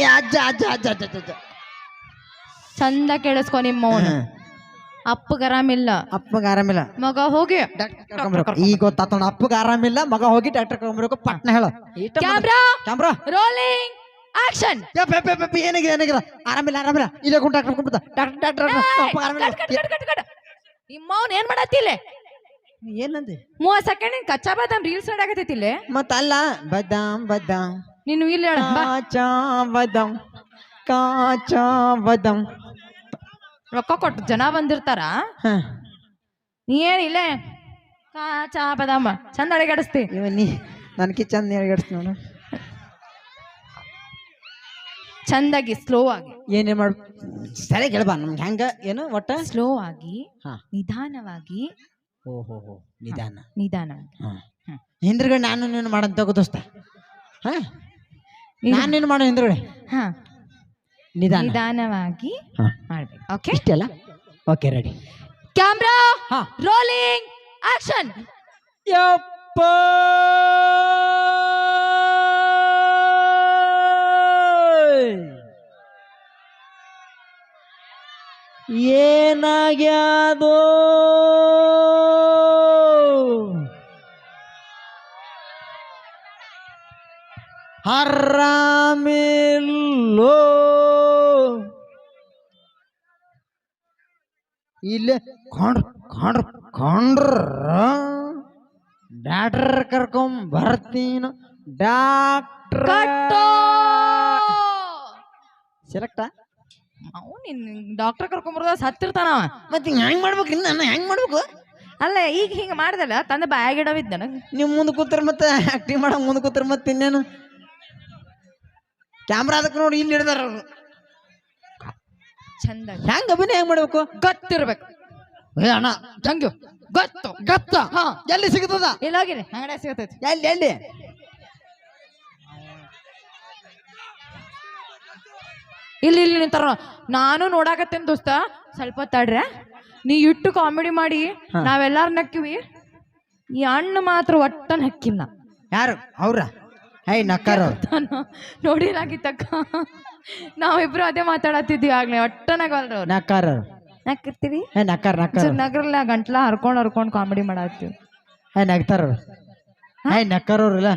ಏ ಅಜ್ಜ ಅಜ್ಜ ಅಜ್ಜ ಅಜ್ಜ ಅಜ್ಜ, ಅಜ್ಜ. ಚಂದ ಕೇಳಿಸ್ಕೊ ನಿಮ್ಮ ಅವನು ಅಪ್ಪಗ ಆರಾಮಿಲ್ಲ. ಅಪ್ಪಗ ಆರಾಮಿಲ್ಲ. ಮಗ ಹೋಗಿ. ಡಾಕ್ಟರ್ ಕರ್ಕೊಂಬರ್ಬೇಕು. ಈಗ ಗೊತ್ತಾತ ನೋಡ್ ಅಪ್ಪಗ ಆರಾಮಿಲ್ಲ ಮಗ ಹೋಗಿ ಡಾಕ್ಟರ್ ಕರ್ಕೊಂಬರ್ಬೇಕು. ಪಟ್ನ ಹೇಳ. ಕ್ಯಾಮ್ರಾ ಕ್ಯಾಮ್ರಾ ರೋಲಿಂಗ್ ಆಕ್ಷನ್ ಏನಾಗಿದೆ ಏನಾಗಿದೆ ಆರಾಮಿಲ್ಲ ಆರಾಮಿಲ್ಲ. ಇಲ್ಲೇ ಕೊಂಡು ಡಾಕ್ಟರ್ ಕರ್ಕೊಂಬರ್ತ ಡಾಕ್ಟರ್ ಡಾಕ್ಟರ್ ಅಪ್ಪಗ ಆರಾಮಿಲ್ಲ. ನಿಮ್ಮ ಅವನ್ ಏನ್ ಮಾಡತ್ತಿಲ್ಲ ಏನಂದೆ? ಮೂವತ್ ಸೆಕೆಂಡ್ ಕಚ್ಚಾ ಬಾದಾಮ್ ರೀಲ್ಸ್ ನೋಡಾಕತ್ತೈತಿಲ್ಲ ಮತ್ತ ಅಲ್ಲ ಬದಾಮ್ ಬದಾಮ್. ನೀನು ಇಲ್ಲ ಹೇಳ ಕಾಚಾವದಂ ಕಾಚಾ ಕಾಚಾ ಬದಾಮ್ ರೊಕ್ಕ ಕೊಟ್ಟು ಜನ ಬಂದಿರ್ತಾರ? ಹ. ನೀ ಏನ್ ಇಲ್ಲೇ? ಕಾ ಚಾ ಬದಾಮ ಚಂದ ಅಡಿಗಾಡಿಸ್ತಿ ಇವ ನೀ ನನಗೆ ಚಂದ ಹೇಳ್ಗಡ್ಸ್ ನೋಡು. ಚಂದಾಗಿ ಸ್ಲೋ ಆಗಿ. ಏನೇ ಮಾಡು. ಸರಿ ಹೇಳ್ಬಾ ನಮ್ಗೆ ಹೆಂಗ ಏನು ಒಟ್ಟ? ಸ್ಲೋ ಆಗಿ ಹಾ. ನಿಧಾನವಾಗಿ. ಓ ಹೋ ಹೋ ನಿಧಾನ. ನಿಧಾನವಾಗಿ. ಹಿಂದ್ರಗಡೆ ನಾನು ನೀನು ಮಾಡಂತ ದೋಸ್ತ. ಹಾ. ನಾನು ಏನು ಮಾಡೋ ಹಿಂದ್ರಗಡೆ ಹಾ. ನಿಧಾನ. ನಿಧಾನವಾಗಿ ಹಾ. ಮಾಡ್ಬೇಕು ಓಕೆ? ಇಷ್ಟೆಲ್ಲ ಓಕೆ ರೆಡಿ. ಕ್ಯಾಮ್ರಾ ಹಾ. Rolling action. ಯಪ್ಪ! ಏನಾಗ್ಯಾದೋ? ಹರಾಮಿಲ್ಲೋ ಇಲ್ಲೇ ಕೊಂಡ್ರ ಕೊಂಡ್ರ ಕೊಂಡ್ರ ಡಾಕ್ಟರ್ ಕರ್ಕೊಂಡ್ ಬರ್ತೀನ. ಡಾಕ್ಟರ್. ಸೆಲೆಕ್ಟ ಅವ್ ನಿನ್ ಡಾಕ್ಟರ್ ಕರ್ಕೊಂಬರ್ದ ಸತ್ತಿರ್ತಾನ. ಮತ್ತೆ ಹೆಂಗ್ ಮಾಡ್ಬೇಕು? ಇನ್ನ ನಾನು ಹೆಂಗ್ ಮಾಡ್ಬೇಕು? ಅಲ್ಲ ಈಗ ಹಿಂಗ ಮಾಡ್ದಲ್ಲ ತಂದ ಬಾಯಾಗಿಡವಿದ್ದ ನನಗೆ ನೀವು ಮುಂದೆ ಕೂತ್ರ ಮತ್ತೆ ಆಕ್ಟಿಂಗ್ ಮಾಡೋ ಮುಂದೆ ಕೂತ್ರ ಮತ್ತೆ ಇನ್ನೇನು? ಕ್ಯಾಮ್ರಾ ಅದಕ್ಕೆ ನೋಡಿ ಇಲ್ಲಿ ಹಿಡಿದಾರ ಅವರು. ಚಂದ. ಹೆಂಗ್ ಅಭಿನಯ ಹೆಂಗ್ ಮಾಡ್ಬೇಕು? ಗೊತ್ತಿರ್ಬೇಕು. ಏ ಅಣ್ಣ ಗೊತ್ತು ಗತ್ತ. ಹಾ ಎಲ್ಲಿ ಸಿಗ್ತದ? ಹೋಗಿರಿ ಹಂಗಡೆ ಸಿಗತೈತಿ. ಎಲ್ಲಿ ಎಲ್ಲಿ? ಇಲ್ಲಿ ಇಲ್ಲಿ ನಿಂತಾರ ನಾನು ನೋಡಾಕತ್ತೇನ್ ದೋಸ್ತ ಸ್ವಲ್ಪ ತಡ್ರೆ ನೀ ಇಟ್ಟು ಕಾಮಿಡಿ ಮಾಡಿ. ನಾವೆಲ್ಲಾರು ನಕ್ಕಿವಿ. ಈ ಅಣ್ಣ ಮಾತ್ರ ಒಟ್ಟ ನಕ್ಕಿಲ್ಲ ಯಾರು? ಅವ್ರ? ಹೈ ನಕ್ಕಾರ. ನೋಡಿರಾಗಿತ್ತಕ್ಕ. ನಾವಿಬ್ರು ಅದೇ ಮಾತಾಡತ್ತಿದ್ವಿ ಆಗ್ಲೇ ಒಟ್ಟನಾಗಲ್ರು ನಕ್ಕಾರ. ನಕ್ಕಿರ್ತೀವಿ ಹೇ ನಕ್ಕಾರ ನಕ್ಕಾರ. ನಗರಲ್ಲ ಗಂಟ್ಲ ಹರ್ಕೊಂಡು ಹರ್ಕೊಂಡು ಕಾಮಿಡಿ ಮಾಡತ್ತೀವಿ. ಹೇ ನಗ್ತಾರ ಹೇ? ಹಾಂ ಅವ್ರು ಇಲ್ಲ.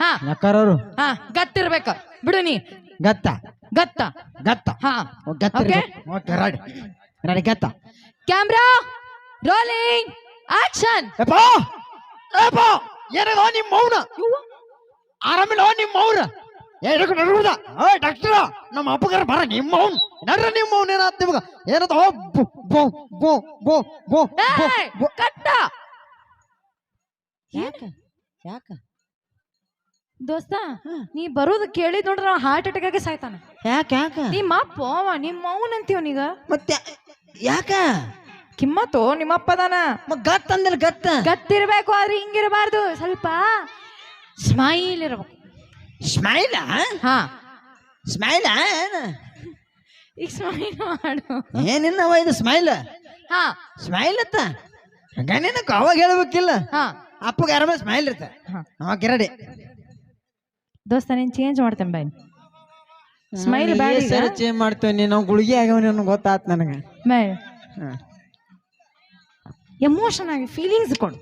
ಹಾ. ನಕ್ಕಾರ ಹಾ ಗತ್ತಿರ್ಬೇಕು. ಬಿಡು ನೀ. ಗತ್ತ. ಗತ್ತ. ಗತ್ತ. ಹಾ. ಗತ್ತ. ಓಕೆ? ರೆಡಿ. ರಡಿ ಗತ್ತ. Camera rolling action. ಏಪ್ಪ ಏಪ್ಪ ಏನದ ನಿಮ್ಮ ಮೌನ. ಆರಾಮಿಲ್ಲ ನಿಮ್ಮ ಅವ್ರ. ಏ ಹಿಡ್ಕೊ ಹೇ ಡಾಕ್ಟರ್ ನಮ್ಮ ಅಪ್ಪಗಾರ ಬರ ನಿಮ್ಮ ಅವ್ನ್. ನಡ್ರ ನಿಮ್ಮ ಅವ್ನ ಏನಾತ್ ನಿಮ್ಗ? ಏನದ ಬೋ ಬೋ ಬೋ ಬೋ ಬೋ ಬೋ ಬೋ. ಕಟ್ಟ. ಯಾಕ ಯಾಕ? ದೋಸ್ತ ನೀ ಬರೋದು ಕೇಳಿದ್ ನೋಡ್ರ ಹಾರ್ಟ್ ಅಟ್ಯಾಕ್ ಆಗಿ ಸಾಯ್ತಾನ. ಯಾಕ ಯಾಕ? ನಿಮ್ಮ ಅಪ್ಪ ಅವ ನಿಮ್ಮ ಅವ್ನ ಅಂತೀವನೀಗ ಮತ್ತೆ ಯಾಕ? ಕಿಮ್ಮತ್ತು ನಿಮ್ಮಪ್ಪದಾನ ಗತ್ತ ಗತ್ತಿರ್ಬೇಕು ಆದ್ರೆ ಹಿಂಗಿರಬಾರ್ದು. ಸ್ವಲ್ಪ ಸ್ಮೈಲ್ ಇರಬೇಕು. ಸ್ಮೈಲ ಹಾ. ಸ್ಮೈಲ ಈಗ ಸ್ಮೈಲ್ ಮಾಡು. ಏನಿನ್ನವ ಇದು ಸ್ಮೈಲ್ ಹಾ. ಸ್ಮೈಲ್ ಅತ್ತ? ಹಂಗನೇನ ಅವಾಗ ಹೇಳ್ಬೇಕಿಲ್ಲ. ಹಾ. ಅಪ್ಪಗೆ ಆರಾಮ ಸ್ಮೈಲ್ ಇರ್ತ? ಹಾ. ಓಕೆ ರೆಡಿ ದೋಸ್ತ ನೀನ್ ಚೇಂಜ್ ಮಾಡ್ತೇನೆ ಬಾಯ್. ಸ್ಮೈಲ್ ಬ್ಯಾಡ ಸರ್ ಸರಿ ಚೇಂಜ್ ಮಾಡ್ತೇವೆ. ನೀನು ಗುಳಿಗೆ ಆಗ್ಯಾವ ನೀನು ಗೊತ್ತಾತ್ ನನಗೆ. ಬಾಯ್. ಎಮೋಷನ್ ಆಗಿ ಫೀಲಿಂಗ್ಸ್ ಕೊಡು.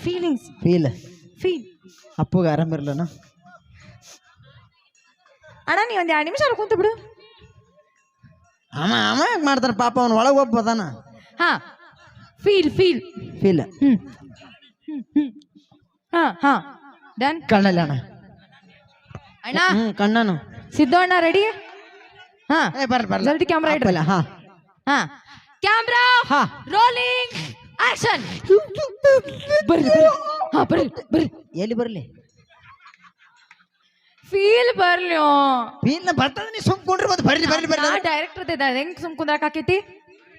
Feelings feel feel. ಅಪ್ಪಗೆ ಆರಾಮ ಇರ್ಲನ? ಅಣ್ಣ ನೀ ಒಂದು ಎರಡು ನಿಮಿಷ ಅಲ್ಲಿ ಕುಂತು ಬಿಡು. ಅಮ್ಮ ಅಮ್ಮ ಯಾಕೆ ಮಾಡ್ತಾನ? ಪಾಪ ಅವ್ನ ಒಳಗೆ ಒಬ್ಬ ಅದಾನ ಹಾ. Feel feel. ಫೀಲ್. ಹ್ಮ್. ಹಾ ಹಾ. ಡನ್. ಕಣ್ಣಲ್ಲಿ ಅಣ್ಣ. ಅಣ್ಣ. ಹ್ಮ್ ಕಣ್ಣನು. ಸಿದ್ದು ಅಣ್ಣ ರೆಡಿ ಹಾ. ಏ ಬರ್ರಿ ಬರ್ರಿ ಜಲ್ದಿ ಕ್ಯಾಮ್ರಾ ಇಡ್ರಿ. ಅಪ್ಪಲ್ಲ, ಹಾ. ಹಾ. ಕ್ಯಾಮ್ರಾ ಹಾ. ರೋಲಿಂಗ್ ಆಕ್ಷನ್ ಬರ್ರಿ ಹಾ ಬರ್ರಿ ಬರ್ರಿ. ಎಲ್ಲಿ ಬರ್ಲಿ? ಫೀಲ್ ಬರ್ಲಿ ಫೀಲ್ ಬರ್ತದ ನೀ ಸುಮ್ ಕುಂಡ್ರಿ ಬರ್ರಿ ಬರ್ರಿ ಬರ್ರಿ. ಡೈರೆಕ್ಟರ್ ಇದ್ದ ಹೆಂಗ್ ಸುಮ್ ಕುಂದ್ರಕ್ ಆಕೈತಿ?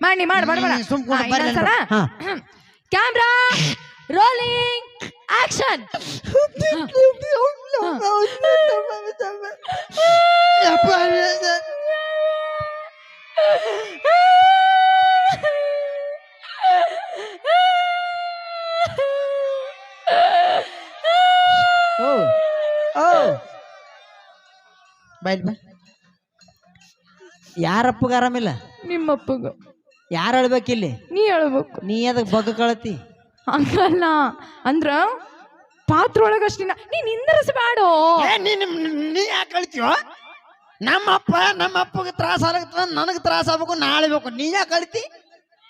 ಮಾಡಿ ಮಾಡಿ ಬೇಡ ಸುಮ್ ಕುಂಡ್ರು, ಬರ್ಲಿ. ಕ್ಯಾಮ್ರಾ ರೋಲಿಂಗ್ ಆಕ್ಷನ್ ಯಪ್ಪ, ಬೈಲ್ ಬಾ ಯಾರಪ್ಪಗ ಆರಾಮಿಲ್ಲ? ನಿಮ್ಮಪ್ಪಗ. ಯಾರು ಹೇಳ್ಬೇಕಿಲ್ಲಿ? ನೀ ಹೇಳ್ಬೇಕು. ನೀ ಅದಕ್ಕೆ ಬಗ್ಗ ಕಳತಿ? ಹಂಗಲ್ಲ. ಅಂದ್ರ ಪಾತ್ರ ಒಳಗಷ್ಟಿನ ನೀ ನಿಂದರಿಸ್ಬೇಡೋ. ಏ ನೀ ನೀ ಯಾಕೆ ಕಳಿತೀವ ನಮ್ಮ ಅಪ್ಪ ನಮ್ಮ ಅಪ್ಪಗೆ ತ್ರಾಸ ಆಗತ್ತ ನನಗೆ ತ್ರಾಸ ಆಗ್ಬೇಕು ನಾಳೆ ಬೇಕು. ನೀ ಯಾಕೆ ಕಳಿತಿ?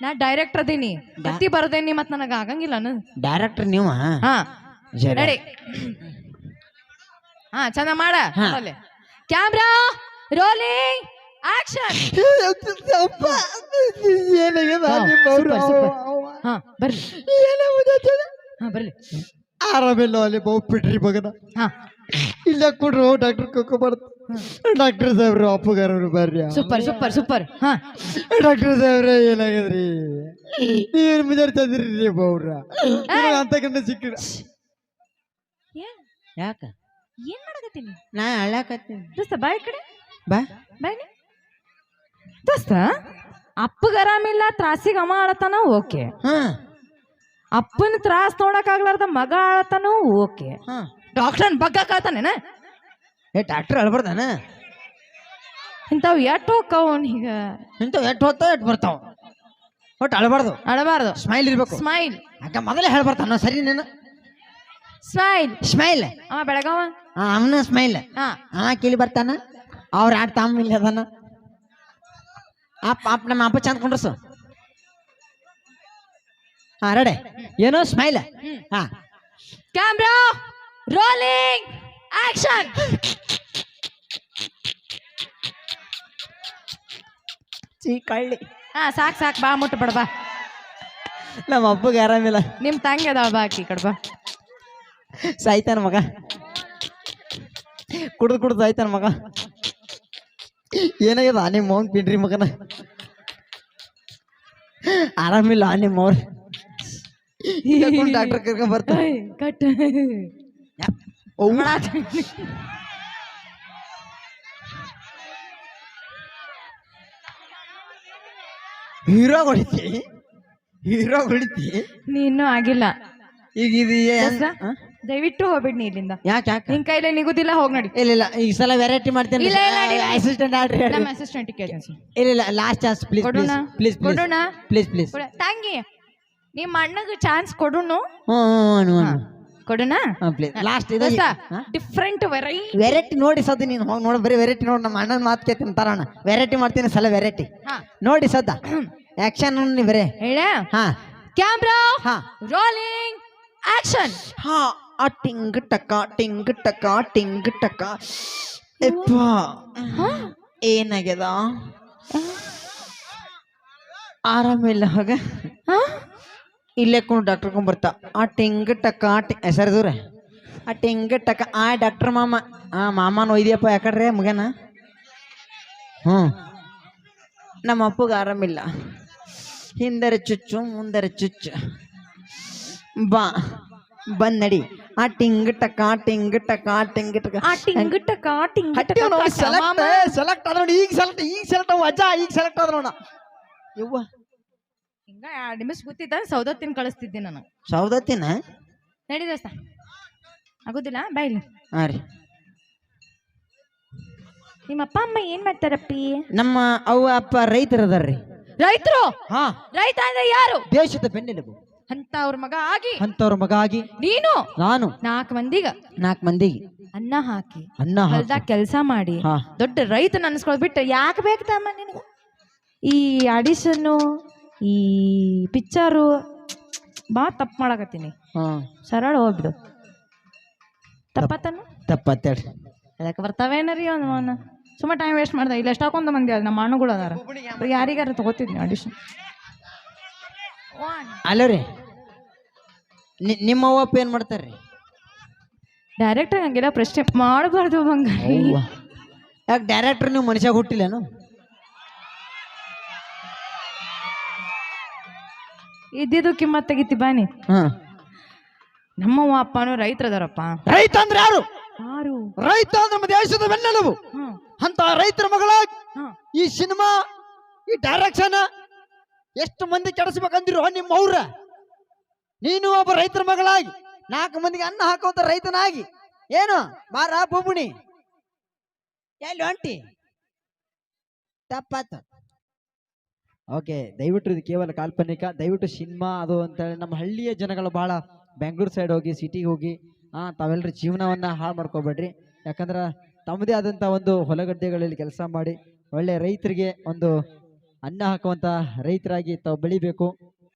ನಾ ಡೈರೆಕ್ಟರ್ ಅದೀನಿ. ಗತಿ ಬರ್ದೇನಿ ಮತ್ ನನಗ ಆಗಂಗಿಲ್ಲ. ಡೈರೆಕ್ಟರ್ ನೀವು? ಹಾ. ನಡಿ. ಹಾ ಚಂದ ಮಾಡ. ಹಾ. ಕ್ಯಾಮ್ರಾ ರೋಲಿಂಗ್ ಆಕ್ಷನ್ ಏನಾಗ್ಯದ ಹಾ. ಅವ್ವ. ಹಾ? ಹಾ ಆರಾಮಿಲ್ಲ ಅಲ್ಲಿ ಬಹು ಬಿಡ್ರಿ ಮಗನ. ಹಾ. ಇಲ್ಲ ಕೊಡ್ರು ಡಾಕ್ಟರ್ ಕೊಕ್ಕ ಬರ್ತ ಡಾಕ್ಟರ್ ಸಾಹೇಬ್ರು ಅಪ್ಪಗಾರವ್ರು ಬರ್ರಿ. Super super super. ಹಾ. ಡಾಕ್ಟರ್ ಸಾಹೇಬ್ರೆ ಏನಾಗಿದ್ರಿ? ನೀವೇನು ಮುಂಜಾನೆ ತಂದಿರಿ ಬೌರ ಅಂತ ಕಂಡ ಸಿಕ್ಕಿರ ಯಾಕ? ಏನ್ ಮಾಡಕತ್ತೀನಿ? ನಾ ಅಳಾಕತ್ತೀನಿ ದೋಸ್ತ ಬಾಯ್ ಕಡೆ. ಬಾ. ಬಾಯ್ ದೋಸ್ತ ಅಪ್ಪಗ ಆರಾಮಿಲ್ಲ ತ್ರಾಸಿಗೆ ಅಮ್ಮ ಆಳತಾನ ಓಕೆ. ಹಾ. ಅಪ್ಪನ ತ್ರಾಸ್ ನೋಡಕ್ ಆಗ್ಲಾರ್ದ ಮಗ ಆಳತಾನು ಓಕೆ. ಹಾ. ಡಾಕ್ಟರ್ ಬಗ್ಗ ಕಾಳ್ತಾನೇನ ಏ ಡಾಕ್ಟರ್ ಅಳ್ಬಾರ್ದಾನ? ಇಂಥವ್ ಎಟ್ಟು ಹೋಕ್ಕವ್ ಈಗ? ಇಂಥವು ಎಟ್ ಹೊತ್ತ ಎಟ್ ಬರ್ತಾವ? ಒಟ್ಟು ಅಳಬಾರ್ದು. ಅಳಬಾರ್ದು. ಸ್ಮೈಲ್ ಇರ್ಬೇಕು. ಸ್ಮೈಲ್ ಅಕ್ಕ ಮೊದಲೇ ಹೇಳ್ಬಾರ್ತಾನ ಸರಿ ನೀನು ಸ್ಮೈಲ್ ಸ್ಮೈಲ್ ಅವ ಬೆಳಗಾವ? ಅವನ ಸ್ಮೈಲ್ ಹಾ. ಅವ ಕಿಲಿ ಬರ್ತಾನ. ಅವ್ರ ಆಟ ತಮ್ಮ ಇಲ್ಲಿ ಅದಾನ. ಅಪ್ಪ ಅಪ್ಪ ನಮ್ಮ ಅಪ್ಪ ಚಂದ ಕುಂಡ್ರಸು. ಹಾ ರಡೆ ಏನೋ ಸ್ಮೈಲ್ ಹಾ. ಕ್ಯಾಮ್ರಾ ರೋಲಿಂಗ್ ಆಕ್ಷನ್ ಚೀ ಕಳ್ಳಿ. ಹಾ ಸಾಕ್ ಸಾಕ್ ಬಾ ಮುಟ್ಟು ಬಾ. ನಮ್ಮ ಅಪ್ಪಗೆ ಆರಾಮಿಲ್ಲ. ನಿಮ್ ತಂಗಿ ಅದಾವ ಬಾ ಆಕಿ ಕಡ್ ಬಾ. ಸಾಯ್ತಾನ ಮಗ. ಕುಡ್ದು ಕುಡ್ದು ಸಾಯ್ತಾನ ಮಗ. ಏನಾಗ್ಯದ ನಿಮ್ಮ ಮೌನ್ ಪಿಂಡ್ರಿ ಮಗನ? ಆರಾಮಿಲ್ಲ ನಿಮ್ಮ ಅವ್ರ. ಡಾಕ್ಟರ್ ಕರ್ಕೊಂಡ್ ಬರ್ತಾನೆ. ಏಯ್, ಕಟ್. ಹೀರೋ ಹೊಡಿತಿ? ಹೀರೋ ಹೊಡಿತಿ? ನೀನು ಆಗಿಲ್ಲ. ಈಗ ಇದು ದಯವಿಟ್ಟು ಹೋಗ್ಬಿಡ್ನಿ ಇಲ್ಲಿಂದ ಯಾಕೆ ಯಾಕೆ? ನಿನ್ ಕೈಲೇ ನಿಗುದಿಲ್ಲ ಹೋಗ್ ನಡಿ. ಇಲ್ಲ ಇಲ್ಲ ಈ ಸಲ ವೆರೈಟಿ ಮಾಡ್ತೀನಿ. ಇಲ್ಲ, ಇಲ್ಲ, ಇಲ್ಲ. ಅಸಿಸ್ಟೆಂಟ್ ಆಡ್ರಿ ನಮ್ಮ ಅಸಿಸ್ಟೆಂಟ್ ಕೇಳ್ತೀನಿ ಇಲ್ಲ ಇಲ್ಲ ಲಾಸ್ಟ್ ಚಾನ್ಸ್ ಪ್ಲೀಸ್ ಕೊಡೋಣ? ಪ್ಲೀಸ್ ಪ್ಲೀಸ್ ಕೊಡೋಣ? ಪ್ಲೀಸ್ ಪ್ಲೀಸ್ ತಂಗಿ ನಿಮ್ಮ ಅಣ್ಣಗೆ ಚಾನ್ಸ್ ಕೊಡುನು? ಹ್ಞೂ ಹ್ಞೂ ಕೊಡೋಣ? ಕೊಡುನಾ ಪ್ಲೀಸ್ ಲಾಸ್ಟ್ ಇದು ಡಿಫ್ರೆಂಟ್ ವೆರೈಟಿ ವೆರೈಟಿ ನೋಡಿ ಸದ್ದು ನೀನು ಹೋಗಿ ನೋಡಿ ಬರೀ ವೆರೈಟಿ ನೋಡಿ ನಮ್ಮ ಅಣ್ಣನ ಮಾತು ಕೇಳ್ತೀನಿ ತರೋಣ. ವೆರೈಟಿ ಮಾಡ್ತೀನಿ ಸಲ ವೆರೈಟಿ ಹಾ. ನೋಡಿ ಸದ್ದ ಆಕ್ಷನ್ ನೀ ಬರೀ. ಹೇಳ? ಹಾ. ಕ್ಯಾಮ್ರಾ ಹಾ. ರೋಲಿಂಗ್ ಆಕ್ಷನ್ ಹಾ. ಆ ಟಿಂಗ್ ಟಕ ಟಿಂಗ್ ಟಕ ಟಿಂಗ್ ಟಕ. ಎಪ್ಪ. ಏನಾಗ್ಯದ? ಆರಾಮಿಲ್ಲ ಹಾಗ ಇಲ್ಲೇ ಕೊಂಡು ಡಾಕ್ಟರ್ ಬರ್ತಾ ಆ ಟಿಂಗ್ ಟಕ ಟಿ ಸರಿ ದೂರ. ಆ ಟಿಂಗ್ ಟಕ ಆ ಡಾಕ್ಟರ್ ಮಾಮ. ಆ ಮಾಮನ ಒಯ್ದಿಯಪ್ಪ ಯಾಕಡ್ರೆ ಮುಗನ ಹ್ಞೂ. ನಮ್ಮ ಅಪ್ಪಗೆ ಆರಾಮಿಲ್ಲ ಹಿಂದರೆ ಚುಚ್ಚು ಮುಂದರೆ ಚುಚ್ಚು. ಬಾ. ಬಂದ್ ನಡಿ. ಆ ಟಿಂಗ್ ಟಕ ಟಿಂಗ್ ಟಕ ಟಿಂಗ್ ಟಕ ಆ ಟಿಂಗ್ ಟಕ ಟಿಂಗ್ ಟಕ ಸೆಲೆಕ್ಟ್ ಸೆಲೆಕ್ಟ್ ಆದ ನೋಡಿ ಈಗ ಸೆಲೆಕ್ಟ್ ಈಗ ಸೆಲೆಕ್ಟ್ ಅವ ಅಜ್ಜ ಈಗ ಸೆಲೆಕ್ಟ್ ಆದ ನೋಡ. ಯವ್ವ. ಹಿಂಗ ಎರಡು ನಿಮಿಷ ಗೊತ್ತಿದ್ದ ಸೌದತ್ತಿನ ಕಳಿಸ್ತಿದ್ದೆ ನಾನು. ಸೌದತ್ತಿನ? ನಡಿ ದೋಸ್ತ. ಆಗೋದಿಲ್ಲ? ಬಾಯ್ಲಿ ಹಾ ರೀ. ನಿಮ್ಮ ಅಪ್ಪ ಅಮ್ಮ ಏನ್ ಮಾಡ್ತಾರಪ್ಪಿ? ನಮ್ಮ ಅವ್ವ ಅಪ್ಪ ರೈತರು ಅದಾರ್ರಿ ರೈತರು? ಹಾ. ರೈತ ಅಂದ್ರೆ ಯಾರು? ದೇಶದ ಬೆನ್ನೆಲುಬು. ಅಂತ ಅವ್ರ ಮಗ ಆಗಿ ಅಂತವ್ರ ಮಗ ಆಗಿ ನೀನು ನಾನು ನಾಲ್ಕು ಮಂದಿಗ ನಾಲ್ಕು ಮಂದಿಗೆ ಅನ್ನ ಹಾಕಿ ಅನ್ನ ಹಾಕಿ ಹೊಲ್ದಾಗ ಕೆಲಸ ಮಾಡಿ ಹಾ. ದೊಡ್ಡ ರೈತನ ಅನ್ಸ್ಕೊಳ್ ಬಿಟ್ಟು ಯಾಕೆ ಬೇಕು ತಮ್ಮ ನಿನಗೆ? ಈ ಆಡಿಷನ್ನು ಈ ಪಿಕ್ಚರು ಬಾ ತಪ್ಪು ಮಾಡಕತ್ತೀನಿ. ಹಾ. ಸರಳ ಹೋಗ್ಬಿಡು. ತಪ್ಪತ್ತನು? ತಪ್ಪತ್ತೇಳಿ ಅದಕ್ಕೆ ಬರ್ತಾವೇನರಿ ಅವನು ಸುಮ್ಮ ಟೈಮ್ ವೇಸ್ಟ್ ಮಾಡ್ದೆ. ಇಲ್ಲ ಎಷ್ಟಾಕೊಂದು ಮಂದಿ ಅದ ನಮ್ಮ ಅಣ್ಣಗಳು ಅದಾರ. ಬರೀ ಯಾರಿಗಾರ ತಗೋತಿದ್ನಿ ಆಡಿಷನ್ ಅಲ್ಲೋ ರೀ. ನಿ- ನಿಮ್ಮ ಅವ್ವಪ್ಪ ಏನ್ ಮಾಡ್ತಾರ್ರಿ? ಡೈರೆಕ್ಟ್ ಹಂಗೆಲ್ಲ ಪ್ರಶ್ನೆ ಮಾಡಬಾರ್ದು ಬಂಗಾರಿ. ಯಾಕೆ ಡೈರೆಕ್ಟರ್ ನೀವು ಮನುಷ್ಯ ಹುಟ್ಟಿಲ್ಲೇನು? ಇದ್ದಿದ್ದು ಕಿಮ್ಮತ್ ತೆಗಿತಿ ಬಾನಿ. ಹಾ. ನಮ್ಮವ್ವ ಅಪ್ಪನೂ ರೈತರದಾರಪ್ಪ ರೈತ ಅಂದ್ರೆ ಯಾರು? ಯಾರು? ರೈತ ಅಂದ್ರೆ ನಮ್ಮ ದೇಶದ ಬೆನ್ನೆಲುಬು. ಹ್ಮ್. ಅಂತ ರೈತರ ಮಗಳ ಹ್ಮ್. ಈ ಸಿನಿಮಾ ಈ ಡೈರೆಕ್ಷನ್ ಎಷ್ಟು ಮಂದಿ ಕೆಡಿಸ್ಬೇಕಂದಿರೋ ನಿಮ್ಮ ಅವ್ರ? ನೀನು ಒಬ್ಬ ರೈತರ ಮಗಳಾಗಿ, ನಾಲ್ಕು ಮಂದಿಗೆ ಅನ್ನ ಹಾಕೋತ ರೈತನಾಗಿ. ಏನು? ಮಾರ ಬೊಬ್ಬುಣಿ. ಎಲ್ಲಿ ಹೊಂಟಿ ತಪ್ಪಾತು. ಓಕೆ, ದಯವಿಟ್ಟು ಇದು ಕೇವಲ ಕಾಲ್ಪನಿಕ, ದಯವಿಟ್ಟು ಸಿನಿಮಾ ಅದು ಅಂತೇಳಿ ನಮ್ಮ ಹಳ್ಳಿಯ ಜನಗಳು ಭಾಳ ಬೆಂಗಳೂರು ಸೈಡ್ ಹೋಗಿ ಸಿಟಿಗೆ ಹೋಗಿ ಹಾ ತಾವೆಲ್ಲರ ಜೀವನವನ್ನ ಹಾಳು ಮಾಡ್ಕೋಬೇಡ್ರಿ. ಯಾಕಂದ್ರೆ ತಮ್ಮದೇ ಆದಂಥ ಒಂದು ಹೊಲಗದ್ದೆಗಳಲ್ಲಿ ಕೆಲಸ ಮಾಡಿ, ಒಳ್ಳೆ ರೈತರಿಗೆ ಒಂದು ಅನ್ನ ಹಾಕುವಂತ ರೈತರಾಗಿ ತಾವು ಬೆಳಿಬೇಕು.